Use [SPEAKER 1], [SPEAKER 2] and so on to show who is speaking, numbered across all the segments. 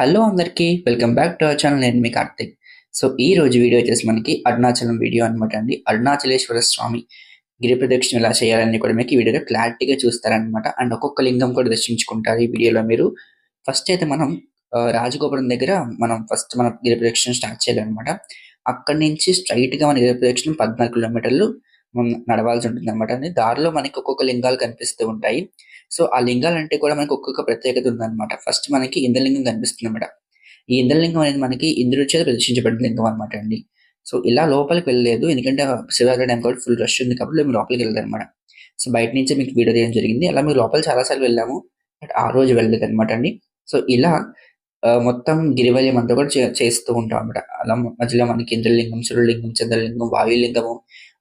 [SPEAKER 1] Hello అందరికీ welcome back to our channel. నేను మీ కార్తిక్. సో ఈ రోజు వీడియో వచ్చేసి మనకి అరుణాచలం వీడియో అనమాట అండి. అరుణాచలేశ్వర స్వామి గిరి ప్రదక్షిణ ఎలా చేయాలని కూడా మీకు ఈ వీడియోలో క్లారిటీగా చూస్తారనమాట అండ్ ఒక్కొక్క లింగం కూడా దర్శించుకుంటారు ఈ వీడియోలో మీరు. ఫస్ట్ అయితే మనం రాజగోపురం దగ్గర మనం ఫస్ట్ మన గిరి ప్రదక్షిణ స్టార్ట్ చేయాలన్నమాట. అక్కడి నుంచి స్ట్రైట్గా మన గిరి ప్రదక్షిణ పద్నాలుగు కిలోమీటర్లు మనం నడవాల్సి ఉంటుంది అనమాట అండి. దారిలో మనకి ఒక్కొక్క లింగాలు కనిపిస్తూ ఉంటాయి. సో ఆ లింగాలు అంటే కూడా మనకి ఒక్కొక్క ప్రత్యేకత ఉందన్నమాట. ఫస్ట్ మనకి ఇంద్రలింగం కనిపిస్తుంది అనమాట ఈ ఇంద్రలింగం అనేది మనకి ఇంద్రుడి చేత ప్రదర్శించబడిన లింగం అనమాట అండి. సో ఇలా లోపలికి వెళ్ళలేదు. ఎందుకంటే శివరాత్రి టైం కాబట్టి ఫుల్ రష్ ఉంది కాబట్టి మేము లోపలికి వెళ్ళదు అనమాట సో బయట నుంచి మీకు వీడియో తీయడం జరిగింది. అలా మేము లోపల చాలాసార్లు వెళ్ళాము. బట్ ఆ రోజు వెళ్ళలేదు అనమాట అండి. సో ఇలా మొత్తం గిరివలయం అంతా కూడా చేస్తూ ఉంటాం అనమాట అలా మధ్యలో మనకి ఇంద్రలింగం సూర్యలింగం చంద్రలింగం వాయులింగము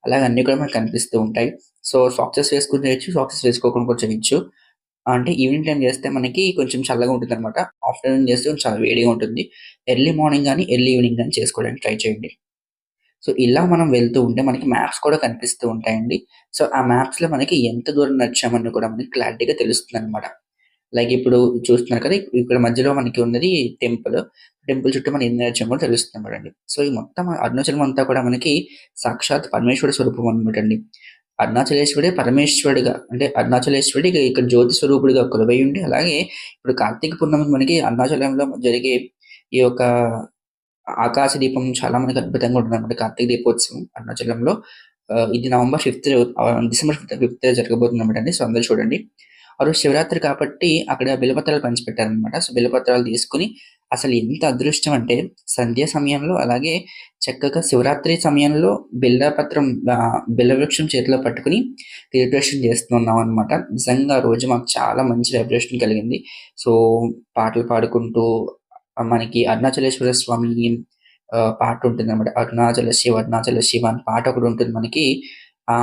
[SPEAKER 1] అలాగే అన్ని కూడా మనకు కనిపిస్తూ ఉంటాయి. సో సాక్సెస్ వేసుకుని చేయొచ్చు సాక్సెస్ వేసుకోకుండా కూడా చేయొచ్చు అంటే ఈవినింగ్ టైం చేస్తే మనకి కొంచెం చల్లగా ఉంటుంది అనమాట ఆఫ్టర్నూన్ చేస్తే కొంచెం చాలా వేడిగా ఉంటుంది. ఎర్లీ మార్నింగ్ కానీ ఎర్లీ ఈవినింగ్ కానీ చేసుకోవడానికి ట్రై చేయండి. సో ఇలా మనం వెళ్తూ ఉంటే మనకి మ్యాప్స్ కూడా కనిపిస్తూ ఉంటాయండి. సో ఆ మ్యాప్స్లో మనకి ఎంత దూరం నడిచామని కూడా మనకి క్లారిటీగా తెలుస్తుంది అనమాట లైక్ ఇప్పుడు చూస్తున్నారు కదా ఇక్కడ మధ్యలో మనకి ఉన్నది టెంపుల్ టెంపుల్ చుట్టూ మనం ఎన్ని నడిచామో కూడా తెలుస్తుంది అనమాట అండి. సో ఈ మొత్తం అరుణాచలం అంతా కూడా మనకి సాక్షాత్ పరమేశ్వర స్వరూపం అనమాట అండి. అరుణాచలేశ్వరుడే పరమేశ్వరుడిగా అంటే అరుణాచలేశ్వరుడి ఇక్కడ జ్యోతి స్వరూపుడిగా కొలువై ఉండి అలాగే ఇప్పుడు కార్తీక పూర్ణమి మనకి అరుణాచలంలో జరిగే ఈ యొక్క ఆకాశ దీపం చాలా మనకి అద్భుతంగా ఉంటుంది అనమాట కార్తీక దీపోత్సవం అరుణాచలంలో. ఇది November fifth December fifth fifth జరగబోతుంది అనమాట అండి. సో అందరూ చూడండి. ఆ రోజు శివరాత్రి కాబట్టి అక్కడ బిలపత్రాలు పంచిపెట్టారనమాట సో బిలపత్రాలు తీసుకుని అసలు ఎంత అదృష్టం అంటే సంధ్య సమయంలో అలాగే చక్కగా శివరాత్రి సమయంలో బిల్లపత్రం బిల్లవృక్షం చేతిలో పట్టుకుని రిప్రేషన్ చేస్తున్నాం అనమాట నిజంగా రోజు మాకు చాలా మంచి వైబ్రేషన్ కలిగింది. సో పాటలు పాడుకుంటూ మనకి అరుణాచలేశ్వర స్వామి పాట ఉంటుంది అనమాట అరుణాచల శివ అరుణాచల శివ అని పాట ఒకటి ఉంటుంది మనకి. ఆ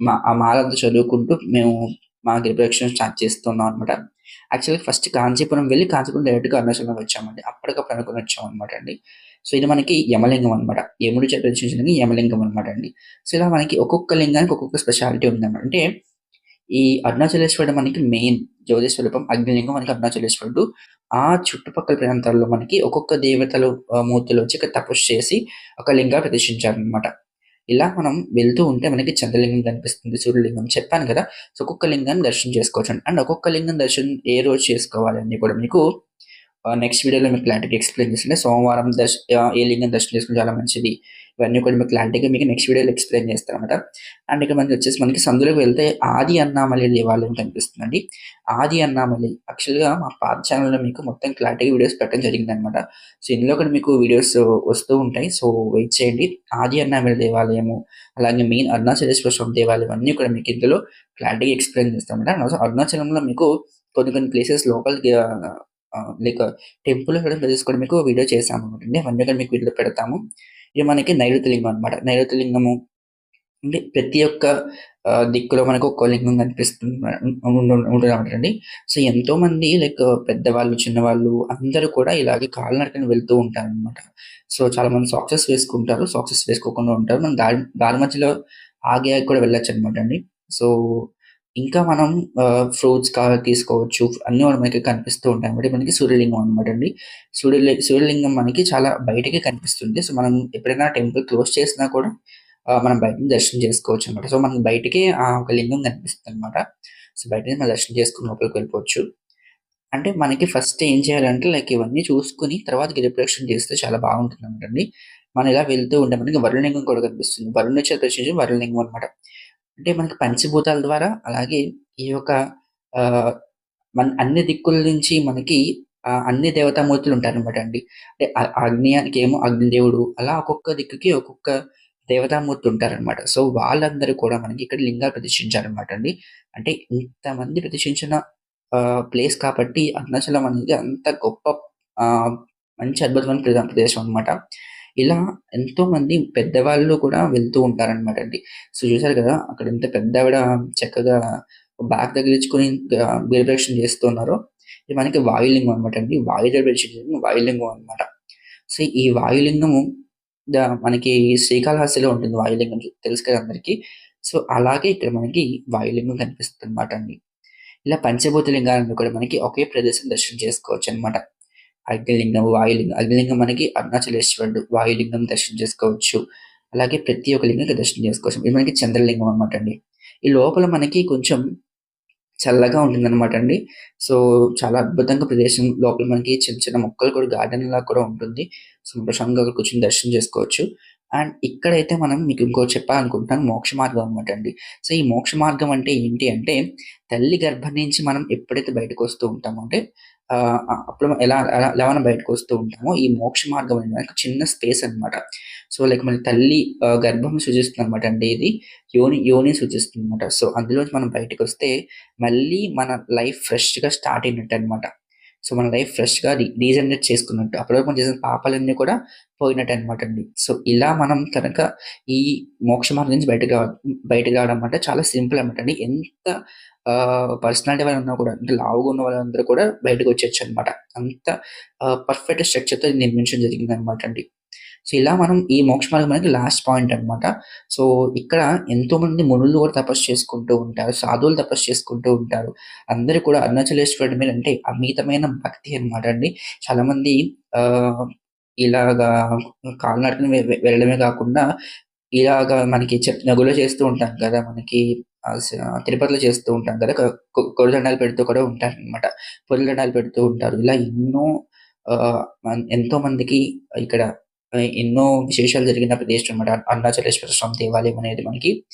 [SPEAKER 1] మా ఆ మాలంతా చదువుకుంటూ మేము మా గిరి ప్రదక్షిణ స్టార్ట్ చేస్తున్నాం అనమాట యాక్చువల్గా ఫస్ట్ కాంచీపురం వెళ్ళి కాంచీపురం డైరెక్ట్గా అరుణాచలం వచ్చామండి. అప్పటికప్పుడు అనుకుని వచ్చాం అనమాట అండి. సో ఇది మనకి యమలింగం అనమాట యముడు ప్రదర్శించిన యమలింగం అనమాట అండి. సో ఇలా మనకి ఒక్కొక్క లింగానికి ఒక్కొక్క స్పెషాలిటీ ఉందన్నమాట. అంటే ఈ అరుణాచలేశ్వరుడు మనకి మెయిన్ జ్యోతిస్వరూపం అగ్నిలింగం మనకి అరుణాచలేశ్వరుడు. ఆ చుట్టుపక్కల ప్రాంతాల్లో మనకి ఒక్కొక్క దేవతలు మూర్తులు వచ్చి ఇక్కడ తపస్సు చేసి ఒక లింగా ప్రదర్శించారనమాట ఇలా మనం వెళ్తూ ఉంటే మనకి చంద్రలింగం కనిపిస్తుంది సూర్యలింగం చెప్పాను కదా. సో ఒక్కొక్క లింగాన్ని దర్శనం చేసుకోవచ్చు. అండ్ ఒక్కొక్క లింగం దర్శనం ఏ రోజు చేసుకోవాలి అని కూడా మీకు నెక్స్ట్ వీడియోలో మీకు క్లారిటీ ఎక్స్ప్లెయిన్ చేస్తుంటే సోమవారం దర్శ ఏ లింగం దర్శనం చేసుకుని చాలా మంచిది. ఇవన్నీ కూడా మీకు క్లారిటీగా మీకు నెక్స్ట్ వీడియోలో ఎక్స్ప్లెయిన్ చేస్తాను అనమాట అండ్ ఇక్కడ మనకి వచ్చేసి మనకి సందులోకి వెళ్తే ఆది అన్నామలి దేవాలయం కనిపిస్తుందండి. ఆది అన్నామలి. యాక్చువల్గా మా పాత ఛానల్లో మీకు మొత్తం క్లారిటీగా వీడియోస్ పెట్టడం జరిగింది అనమాట సో ఇందులో కూడా మీకు వీడియోస్ వస్తూ ఉంటాయి. సో వెయిట్ చేయండి. ఆది అన్నామలి దేవాలయము అలాగే మెయిన్ అరుణాచలేశ్వర స్వామి దేవాలయం అన్నీ కూడా మీకు ఇందులో క్లారిటీగా ఎక్స్ప్లెయిన్ చేస్తాం అనమాట అరుణాచలంలో మీకు కొన్ని కొన్ని ప్లేసెస్ లోకల్ లైక్ టెంపుల్ కూడా ప్లేసెస్ కూడా మీకు వీడియో చేసాము అనమాట అవన్నీ కూడా మీకు వీడియో పెడతాము. ఇది మనకి నైరుతి లింగం అనమాట నైరుతి లింగము అంటే ప్రతి ఒక్క దిక్కులో మనకు ఒక్కో లింగం కనిపిస్తుంది ఉంటుంది అండి. సో ఎంతో మంది లైక్ పెద్దవాళ్ళు చిన్నవాళ్ళు అందరూ కూడా ఇలాగే కాలినడకన వెళ్తూ ఉంటారు అనమాట సో చాలా మంది సాక్సెస్ వేసుకుంటారు. సాక్సెస్ వేసుకోకుండా ఉంటారు. మనం దారి దారి మధ్యలో ఆగే ఆగి కూడా వెళ్ళొచ్చు అనమాట అండి. సో ఇంకా మనం ఫ్రూట్స్ కా తీసుకోవచ్చు. అన్ని కూడా మనకి కనిపిస్తూ ఉంటాయి అనమాట మనకి సూర్యలింగం అనమాట అండి. సూర్యలి సూర్యలింగం మనకి చాలా బయటకి కనిపిస్తుంది. సో మనం ఎప్పుడైనా టెంపుల్ క్లోజ్ చేసినా కూడా మనం బయట దర్శనం చేసుకోవచ్చు అనమాట సో మనకి బయటకి ఆ ఒక లింగం కనిపిస్తుంది అనమాట సో బయట మనం దర్శనం చేసుకుని లోపలికి వెళ్ళిపోవచ్చు. అంటే మనకి ఫస్ట్ ఏం చేయాలంటే లైక్ ఇవన్నీ చూసుకుని తర్వాత గిరి చేస్తే చాలా బాగుంటుంది అనమాట అండి. మనం ఇలా వెళ్తూ ఉంటే మనకి వరుణలింగం కూడా కనిపిస్తుంది. వరుణ చేత వరుణలింగం అనమాట అంటే మనకి పంచభూతాల ద్వారా అలాగే ఈ యొక్క ఆ, మన అన్ని దిక్కుల నుంచి మనకి అన్ని దేవతామూర్తులు ఉంటారనమాట అండి. అంటే అగ్నియానికి ఏమో అగ్నిదేవుడు అలా ఒక్కొక్క దిక్కుకి ఒక్కొక్క దేవతామూర్తి ఉంటారనమాట సో వాళ్ళందరూ కూడా మనకి ఇక్కడ లింగాలు ప్రతిష్ఠించారనమాట అండి. అంటే ఇంతమంది ప్రతిష్ఠించిన ప్లేస్ కాబట్టి అరుణాచలం అనేది అంత గొప్ప ఆ, మంచి అద్భుతమైన ప్రదేశం అనమాట ఇలా ఎంతో మంది పెద్దవాళ్ళు కూడా వెళ్తూ ఉంటారన్నమాట అండి. సో చూసారు కదా అక్కడ ఎంత పెద్ద ఆవిడ చక్కగా బ్యాగ్ తగిలించుకొని బీరప్రదక్షిణ చేస్తున్నారో. ఇది మనకి వాయులింగం అనమాట అండి. వాయు వాయులింగం అనమాట సో ఈ వాయులింగము మనకి శ్రీకాళహస్తిలో ఉంటుంది వాయులింగం. తెలుసు కదా అందరికీ? సో అలాగే ఇక్కడ మనకి వాయులింగం కనిపిస్తుంది అనమాట అండి. ఇలా పంచభూత లింగాలను కూడా మనకి ఒకే ప్రదేశం దర్శనం చేసుకోవచ్చు అనమాట అగ్నిలింగం, వాయులింగం. అగ్నిలింగం మనకి అరుణాచలేశ్వరుడు, వాయులింగం దర్శనం చేసుకోవచ్చు. అలాగే ప్రతి ఒక్క లింగంకి దర్శనం చేసుకోవచ్చు. ఇది మనకి చంద్రలింగం అనమాట అండి. ఈ లోపల మనకి కొంచెం చల్లగా ఉంటుందనమాట అండి. సో, చాలా అద్భుతంగా ప్రదేశం లోపల మనకి చిన్న చిన్న మొక్కలు కూడా గార్డెన్ లా కూడా ఉంటుంది. సో, ప్రశాంతంగా కూర్చొని దర్శనం చేసుకోవచ్చు. అండ్ ఇక్కడైతే మనం మీకు ఇంకో చెప్పాలనుకుంటున్నాను మోక్ష మార్గం అనమాట అండి. సో, ఈ మోక్ష మార్గం అంటే ఏంటి అంటే తల్లి గర్భం నుంచి మనం ఎప్పుడైతే బయటకు వస్తూ ఉంటామో అంటే అప్పుడు ఎలా ఎలా మనం బయటకు బయటకొస్తూ ఉంటామో ఈ మోక్ష మార్గం అనేది చిన్న స్పేస్ అనమాట. సో, లైక్ మన తల్లి గర్భం సూచిస్తుంది అనమాట అండి ఇది. యోని యోని సూచిస్తుంది అనమాట సో, అందులో మనం బయటకు వస్తే మళ్ళీ మన లైఫ్ ఫ్రెష్‌గా స్టార్ట్ అయినట్టు అనమాట సో, మన లైఫ్ ఫ్రెష్‌గా రీ రీజనరేట్ చేసుకున్నట్టు. అప్పటివరకు మనం చేసిన పాపాలన్నీ కూడా పోయినట్టనమాట అండి. సో, ఇలా మనం కనుక ఈ మోక్ష మార్గం నుంచి బయటకు బయటకు రావడం అంటే చాలా సింపుల్ అనమాట అండి. ఎంత పర్సనాలిటీ పర్సనాలిటీ వాళ్ళున్నా కూడా అంటే లావుగా ఉన్న వాళ్ళందరూ కూడా బయటకు వచ్చేచ్చనమాట అంత పర్ఫెక్ట్ స్ట్రక్చర్‌తో నిర్మించడం జరిగిందనమాట అండి. సో, ఇలా మనం ఈ మోక్ష మార్గం అనేది లాస్ట్ పాయింట్ అనమాట. సో, ఇక్కడ ఎంతోమంది మునులు కూడా తపస్సు చేసుకుంటూ ఉంటారు. సాధువులు తపస్సు చేసుకుంటూ ఉంటారు. అందరూ కూడా అరుణాచలేశ్వరుడి మీద అంటే అమితమైన భక్తి అనమాట అండి. చాలామంది ఆహ్, ఇలాగా కాలినడకన వె వెళ్ళడమే కాకుండా ఇలాగా మనకి నగులో చేస్తూ ఉంటాం కదా! మనకి తిరుపతిలో చేస్తూ ఉంటాం కదా! కొరదండాలు పెడుతూ కూడా ఉంటారనమాట. పొర్లు పెడుతూ ఉంటారు. ఇలా ఎన్నో ఎంతో మందికి ఇక్కడ ఎన్నో విశేషాలు జరిగిన ప్రదేశం అనమాట. అరుణాచలేశ్వర స్వామి దేవాలయం అనేది మనకి.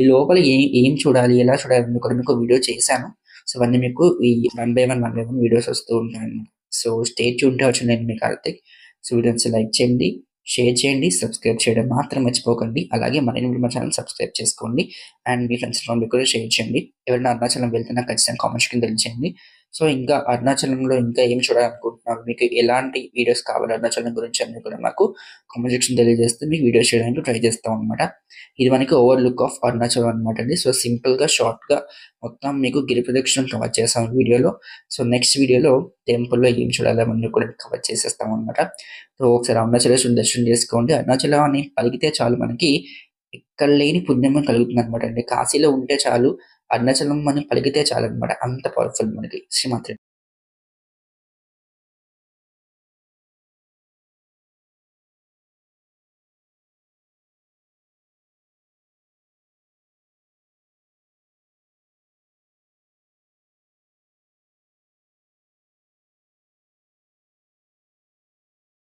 [SPEAKER 1] ఈ లోపల ఏం ఏం చూడాలి? ఎలా చూడాలి? అని కూడా మీకు వీడియో చేశాను. సో, అవన్నీ మీకు ఈ one by one, one by one videos వస్తూ ఉంటాయి సో, స్టే ట్యూన్ టు నేను మీ కార్తిక్. సో, లైక్ చేయండి, షేర్ చేయండి, సబ్స్క్రైబ్ చేయడం మాత్రం మర్చిపోకండి. అలాగే మరిన్ని మా ఛానల్ సబ్స్క్రైబ్ చేసుకోండి. అండ్ మీ ఫ్రెండ్స్ కూడా షేర్ చేయండి. ఎవరైనా అరుణాచలం వెళ్తే నాకు ఖచ్చితంగా కామెంట్స్ కింద తెలియచేయండి. సో, ఇంకా అరుణాచలంలో ఇంకా ఏం చూడాలనుకుంటున్నారు? మీకు ఎలాంటి వీడియోస్ కావాలి అరుణాచలం గురించి అన్నీ కూడా మాకు కామెంట్ సెక్షన్ తెలియజేస్తే మీకు వీడియోస్ చేయడానికి ట్రై చేస్తాం అనమాట ఇది మనకి ఓవర్ లుక్ ఆఫ్ అరుణాచలం అనమాట అండి. సో, సింపుల్‌గా, షార్ట్‌గా మొత్తం మీకు గిరి ప్రదక్షిణం కవర్ చేశాం వీడియోలో. సో, నెక్స్ట్ వీడియోలో టెంపుల్‌లో ఏం చూడాలి అవన్నీ కూడా కవర్ చేసేస్తాం అనమాట సో, ఒకసారి అరుణాచలేశ్వరం దర్శనం చేసుకోండి. అరుణాచలం అని పలికితే చాలు మనకి ఎక్కడ లేని పుణ్యమం కలుగుతుంది అనమాట అండి. కాశీలో ఉంటే చాలు అరుణాచలం మనం పలికితే చాలనమాట. అంత పవర్‌ఫుల్ మనకి. శ్రీమాత్రే